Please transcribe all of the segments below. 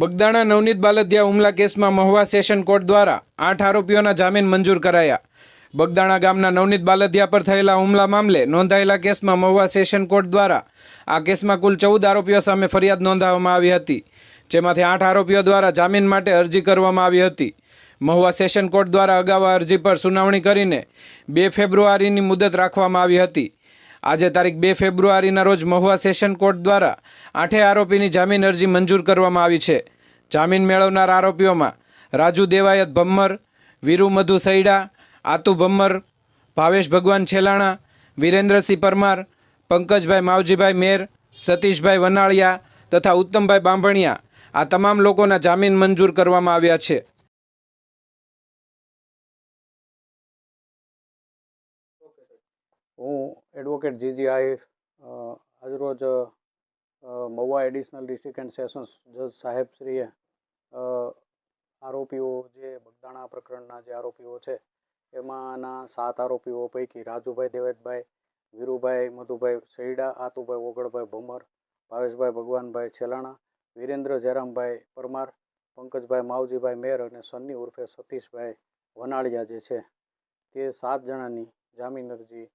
બગદાણા નવનીત બાલદિયા હુમલા કેસમાં Mahuva session court દ્વારા આઠ આરોપીઓના જામીન મંજૂર કરાયા. બગદાણા ગામના નવનીત બાલદિયા પર થયેલા હુમલા મામલે નોંધાયેલા કેસમાં મહુવા સેશન કોર્ટ દ્વારા આ કેસમાં કુલ ચૌદ આરોપીઓ સામે ફરિયાદ નોંધાવવામાં આવી હતી, જેમાંથી આઠ આરોપીઓ દ્વારા જામીન માટે અરજી કરવામાં આવી હતી. મહુવા સેશન કોર્ટ દ્વારા અગાઉ અરજી પર સુનાવણી કરીને બે ફેબ્રુઆરીની મુદત રાખવામાં આવી હતી. આજે તારીખ બે ફેબ્રુઆરીના રોજ મહુવા સેશન કોર્ટ દ્વારા આઠે આરોપીની જામીન અરજી મંજૂર કરવામાં આવી છે. જામીન મેળવનાર આરોપીઓમાં રાજુ દેવાયત ભમ્મર, વીરુ મધુ સૈડા, આતુ ભમ્મર, ભાવેશ ભગવાન છેલાણા, વિરેન્દ્રસિંહ પરમાર, પંકજભાઈ માવજીભાઈ મેર, સતીશભાઈ વનાળિયા તથા ઉત્તમભાઈ બાંભણિયા આ તમામ લોકોના જામીન મંજૂર કરવામાં આવ્યા છે. હું એડવોકેટ જીજી આહિર આજરોજ Mahuva additional district and sessions જજ સાહેબશ્રીએ આરોપીઓ જે બગદાણા પ્રકરણના જે આરોપીઓ છે, એમાંના સાત આરોપીઓ પૈકી રાજુભાઈ દેવેદભાઈ, વીરુભાઈ મધુભાઈ સૈડા, આતુભાઈ ઓગળભાઈ ભમર, ભાવેશભાઈ ભગવાનભાઈ છેલાણા, વિરેન્દ્ર જયરામભાઈ પરમાર, પંકજભાઈ માવજીભાઈ મેર અને સન્ની ઉર્ફે સતીશભાઈ વનાળિયા જે છે, તે સાત જણાની જામીન અરજી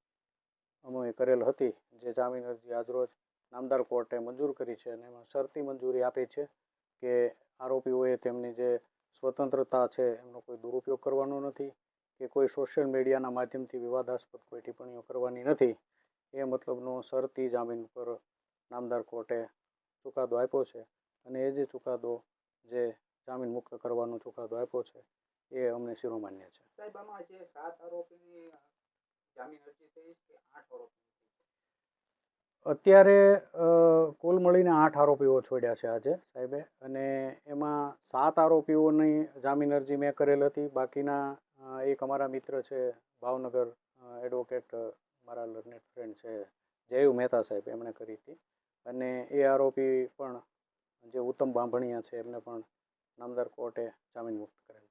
અમે કરેલ હતી, જે જામીન અરજી આજરોજ નામદાર કોર્ટે મંજૂર કરી છે અને એમાં શરતી મંજૂરી આપી છે કે આરોપીઓએ તેમની જે સ્વતંત્રતા છે એમનો કોઈ દુરુપયોગ કરવાનો નથી, કે કોઈ સોશિયલ મીડિયાના માધ્યમથી વિવાદાસ્પદ કોઈ ટિપ્પણીઓ કરવાની નથી. એ મતલબનો શરતી જામીન પર નામદાર કોર્ટે ચુકાદો આપ્યો છે અને એ જે ચુકાદો જે જામીન મુક્ત કરવાનો ચુકાદો આપ્યો છે, એ અમને શિરોમાન્ય છે. સાહેબ, આમાં જે સાત આરોપીની અત્યારે કુલ મળીને આઠ આરોપીઓ છોડ્યા છે આજે સાહેબે. અને એમાં સાત આરોપીઓની જામીન અરજી મેં કરેલ હતી. બાકીના એક અમારા મિત્ર છે, ભાવનગર એડવોકેટ મારા લર્નેટ ફ્રેન્ડ છે, જયુ મહેતા સાહેબ, એમણે કરી હતી. અને એ આરોપી પણ જે ઉત્તમ બાંભણિયા છે, એમને પણ નામદાર કોર્ટે જામીન મુક્ત કરેલ